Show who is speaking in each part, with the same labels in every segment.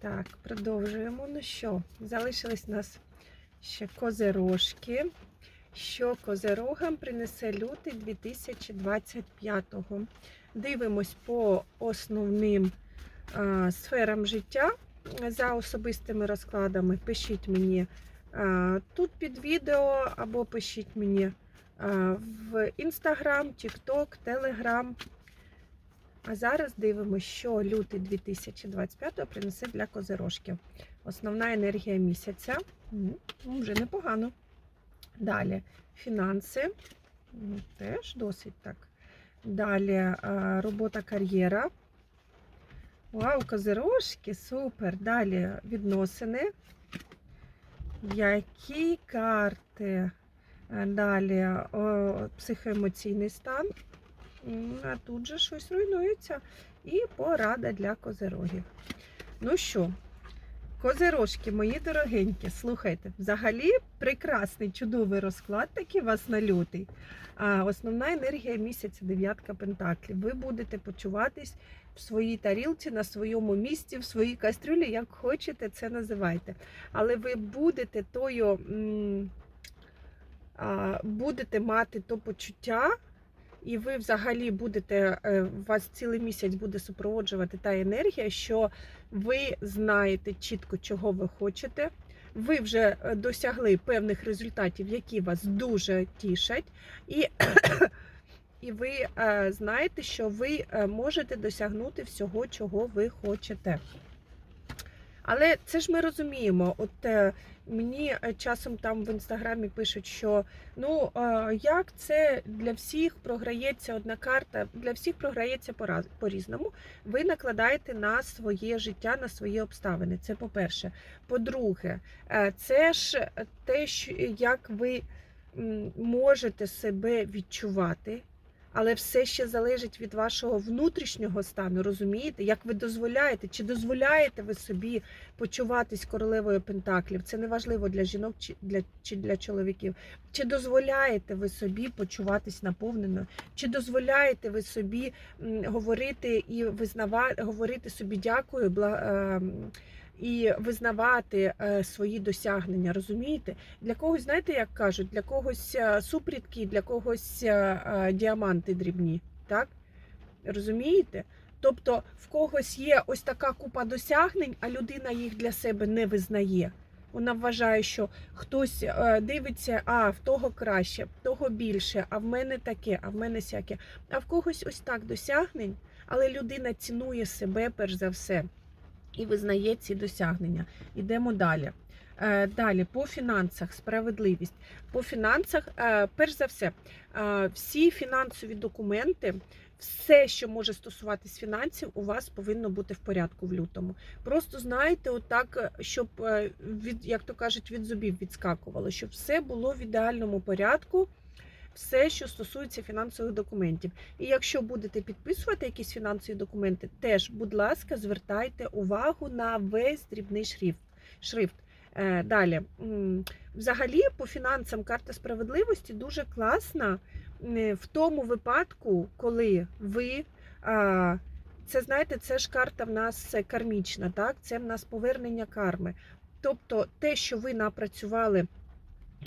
Speaker 1: Так, продовжуємо. Ну що, залишились у нас ще козирожки. Що козирогам принесе лютий 2025-го. Дивимось по основним а, сферам життя за особистими розкладами. Пишіть мені а, тут під відео, або пишіть мені а, в Інстаграм, Тікток, Телеграм. А зараз дивимося, що лютий 2025 принесе для козирожків. Основна енергія місяця. Ну, Вже непогано. Далі фінанси. Теж досить так. Далі робота кар'єра. Вау, козирожки, супер. Далі відносини. Які карти? Далі психоемоційний стан. А тут же щось руйнується. І порада для козирогів. Ну що, козирожки, мої дорогенькі, слухайте, взагалі прекрасний, чудовий розклад такий у вас на лютий. А основна енергія місяця дев'ятка пентаклів. Ви будете почуватись в своїй тарілці, на своєму місці, в своїй кастрюлі, як хочете це називайте. Але ви будете тою, будете мати то почуття. І ви взагалі будете, е, вас цілий місяць буде супроводжувати та енергія, що ви знаєте чітко, чого ви хочете. Ви вже е, досягли певних результатів, які вас дуже тішать, і, і ви е, знаєте, що ви можете досягнути всього, чого ви хочете. Але це ж ми розуміємо. От е, мені е, часом там в інстаграмі пишуть, що ну е, як це для всіх програється одна карта, для всіх програється по-різному. Ви накладаєте на своє життя, на свої обставини. Це по-перше. По-друге, це ж те, як ви можете себе відчувати. Але все ще залежить від вашого внутрішнього стану, розумієте? Як ви дозволяєте, чи дозволяєте ви собі почуватись королевою пентаклів? Це не важливо для жінок чи для, чи для чоловіків. Чи дозволяєте ви собі почуватись наповненою? Чи дозволяєте ви собі говорити і визнавати, говорити собі дякую, бла, ем, і визнавати е, свої досягнення, розумієте? Для когось, знаєте, як кажуть, для когось е, супрідки, для когось е, діаманти дрібні, так? Розумієте? Тобто в когось є ось така купа досягнень, а людина їх для себе не визнає. Вона вважає, що хтось дивиться, а в того краще, в того більше, а в мене таке, а в мене сяке. А в когось ось так досягнень, але людина цінує себе перш за все і визнає ці досягнення. Йдемо далі. Е, Далі по фінансах, справедливість. По фінансах, е, перш за все, е, всі фінансові документи, все, що може стосуватись фінансів, у вас повинно бути в порядку в лютому. Просто знаєте, отак, щоб від, як то кажуть, від зубів відскакувало, щоб все було в ідеальному порядку. Все, що стосується фінансових документів. І якщо будете підписувати якісь фінансові документи, теж, будь ласка, звертайте увагу на весь дрібний шрифт. шрифт. Е, Далі, взагалі, по фінансам карта справедливості дуже класна в тому випадку, коли ви. Це знаєте, це ж карта в нас кармічна, так? Це в нас повернення карми. Тобто те, що ви напрацювали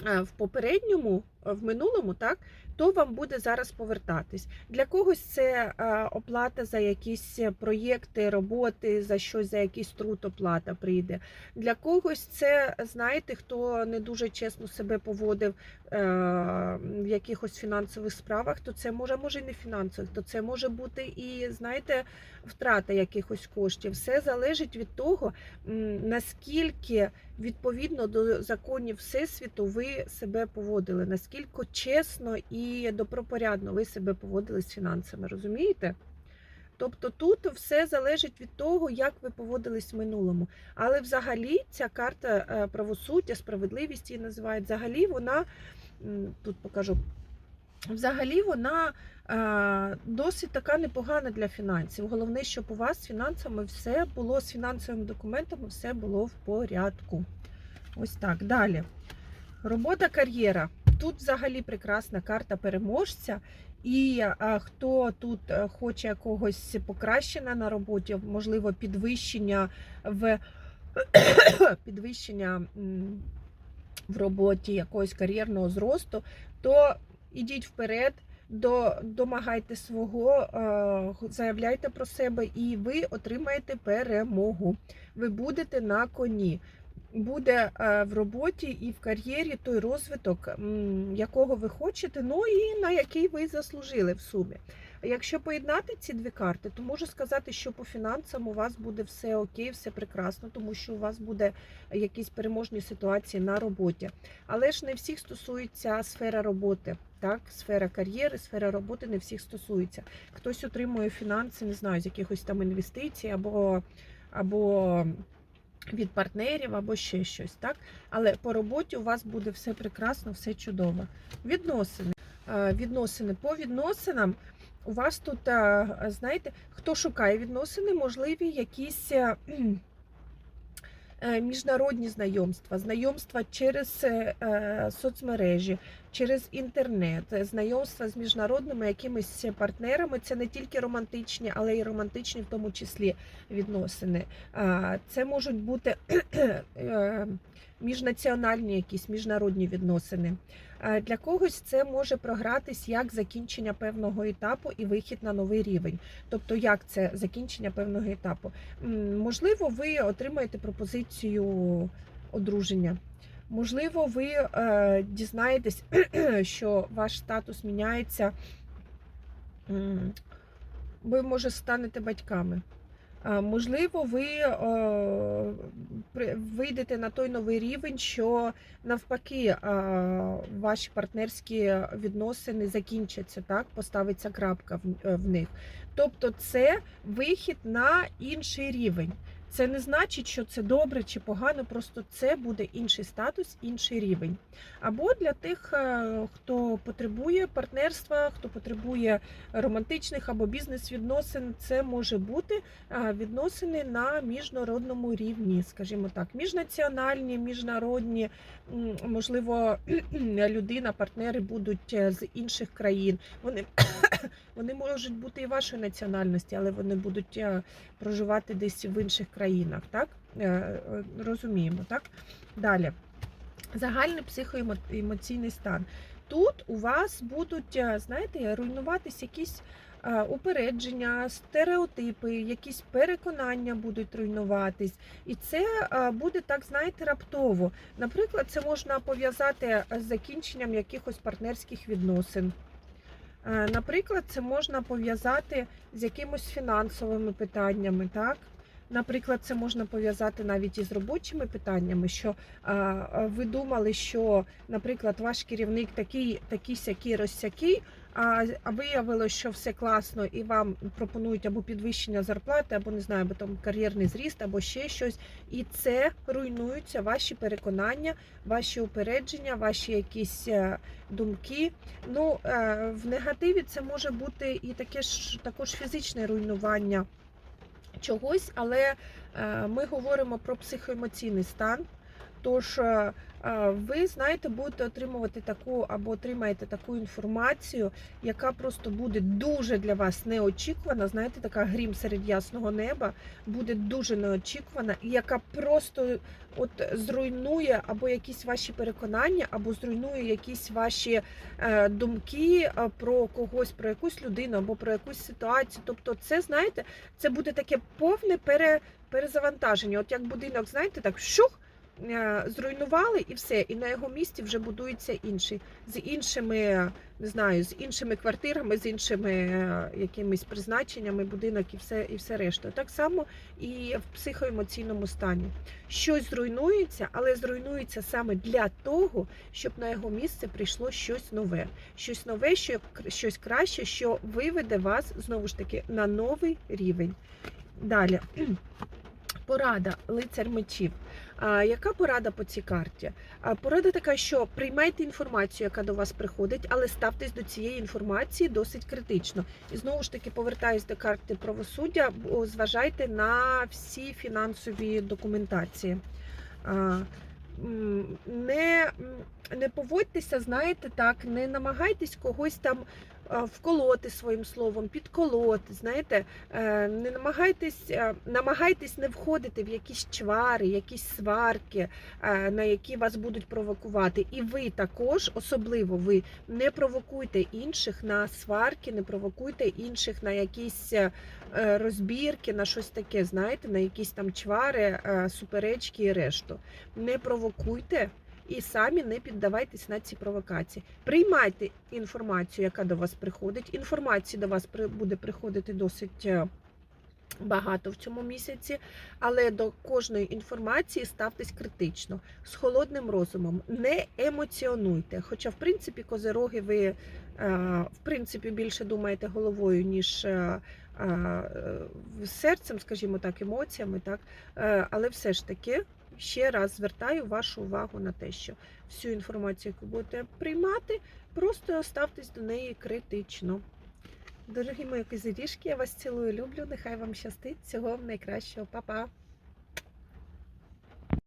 Speaker 1: в попередньому, в минулому, так, то вам буде зараз повертатись. Для когось це е, оплата за якісь проєкти, роботи, за щось, за якийсь труд оплата прийде. Для когось це, знаєте, хто не дуже чесно себе поводив е, в якихось фінансових справах, то це може, може і не фінансових, то це може бути і, знаєте, втрата якихось коштів. Все залежить від того, наскільки відповідно до законів Всесвіту ви себе поводили, наскільки чесно і добропорядно ви себе поводили з фінансами, розумієте? Тобто тут все залежить від того, як ви поводились в минулому. Але взагалі ця карта е, правосуддя, справедливість її називають, взагалі вона, тут покажу, взагалі вона е, досить така непогана для фінансів. Головне, щоб у вас з фінансами все було, з фінансовими документами все було в порядку. Ось так. Далі. Робота кар'єра. Тут взагалі прекрасна карта переможця. І хто тут е, хоче якогось покращення на роботі, можливо, підвищення в підвищення в роботі якогось кар'єрного зросту, то ідіть вперед, до, домагайте свого, е, заявляйте про себе, і ви отримаєте перемогу. Ви будете на коні. Буде е, в роботі і в кар'єрі той розвиток, якого ви хочете, ну і на який ви заслужили в сумі. Якщо поєднати ці дві карти, то можу сказати, що по фінансам у вас буде все окей, все прекрасно, тому що у вас буде якісь переможні ситуації на роботі. Але ж не всіх стосується сфера роботи. Так, сфера кар'єри, сфера роботи не всіх стосується. Хтось отримує фінанси, не знаю, з якихось там інвестицій або, або від партнерів, або ще щось. Так? Але по роботі у вас буде все прекрасно, все чудово. Відносини. Е, Відносини по відносинам. У вас тут, е, знаєте, хто шукає відносини, можливі якісь е, міжнародні знайомства, знайомства через соцмережі, через інтернет, знайомства з міжнародними якимись партнерами. Це не тільки романтичні, але й романтичні в тому числі відносини. Це можуть бути е, міжнаціональні якісь міжнародні відносини. Для когось це може програтись як закінчення певного етапу і вихід на новий рівень. Тобто, як це закінчення певного етапу? Можливо, ви отримаєте пропозицію одруження. Можливо, ви е, дізнаєтесь, що ваш статус міняється. Ви, може, станете батьками. Можливо, ви е, вийдете на той новий рівень, що навпаки е, ваші партнерські відносини закінчаться, так? Поставиться крапка в них. Тобто, це вихід на інший рівень. Це не значить, що це добре чи погано, просто це буде інший статус, інший рівень. Або для тих, е, хто потребує партнерства, хто потребує романтичних або бізнес-відносин, це може бути е, відносини на міжнародному рівні, скажімо так, міжнаціональні, міжнародні, можливо, людина, партнери будуть е, з інших країн. Вони, вони можуть бути і вашої національності, але вони будуть е, проживати десь в інших країнах. Так? Е, е, Розуміємо, так? Далі. Загальний психоемоційний стан. Тут у вас будуть, знаєте, руйнуватись якісь упередження, стереотипи, якісь переконання будуть руйнуватись. І це буде так, знаєте, раптово. Наприклад, це можна пов'язати з закінченням якихось партнерських відносин. Е, Наприклад, це можна пов'язати з якимось фінансовими питаннями, так? Наприклад, це можна пов'язати навіть із робочими питаннями, що а, а, ви думали, що, наприклад, ваш керівник такий, такий сякий розсякий, а, виявилося, що все класно, і вам пропонують або підвищення зарплати, або не знаю, або там кар'єрний зріст, або ще щось. І це руйнуються ваші переконання, ваші упередження, ваші якісь е, думки. Ну, е, в негативі це може бути і таке ж також фізичне руйнування чогось, але е, ми говоримо про психоемоційний стан. Тож ви знаєте, будете отримувати таку або отримаєте таку інформацію, яка просто буде дуже для вас неочікувана. Знаєте, така грім серед ясного неба буде дуже неочікувана, яка просто от зруйнує або якісь ваші переконання, або зруйнує якісь ваші е, думки про когось, про якусь людину або про якусь ситуацію. Тобто, це знаєте, це буде таке повне пере, перезавантаження. От як будинок, знаєте, так шух. Е, Зруйнували і все, і на його місці вже будується інший з іншими, не знаю, з іншими квартирами, з іншими е, якимись призначеннями, будинок і все, і все решта. Так само і в психоемоційному стані. Щось зруйнується, але зруйнується саме для того, щоб на його місце прийшло щось нове, щось нове, що щось краще, що виведе вас знову ж таки на новий рівень. Далі. Порада лицар мечів. А, яка порада по цій карті? А, порада така, що приймайте інформацію, яка до вас приходить, але ставтесь до цієї інформації досить критично. І знову ж таки повертаюсь до карти правосуддя, зважайте на всі фінансові документації. А, не, не поводьтеся, знаєте, так, не намагайтесь когось там вколоти своїм словом, підколоти. Знаєте, Е, не намагайтесь, е, намагайтесь не входити в якісь чвари, якісь сварки, е, на які вас будуть провокувати. І ви також, особливо ви, не провокуйте інших на сварки, не провокуйте інших на якісь е, розбірки, на щось таке, знаєте, на якісь там чвари, е, суперечки і решту. Не провокуйте. І самі не піддавайтесь на ці провокації. Приймайте інформацію, яка до вас приходить. Інформації до вас буде приходити досить е, багато в цьому місяці, але до кожної інформації ставтесь критично, з холодним розумом, не емоціонуйте. Хоча, в принципі, козероги ви е, в принципі більше думаєте головою, ніж е, серцем, скажімо так, емоціями, так. Але все ж таки. Ще раз звертаю вашу увагу на те, що всю інформацію, яку будете приймати, просто ставтесь до неї критично. Дорогі мої козиріжки, я вас цілую, люблю. Нехай вам щастить. Всього найкращого. Па-па!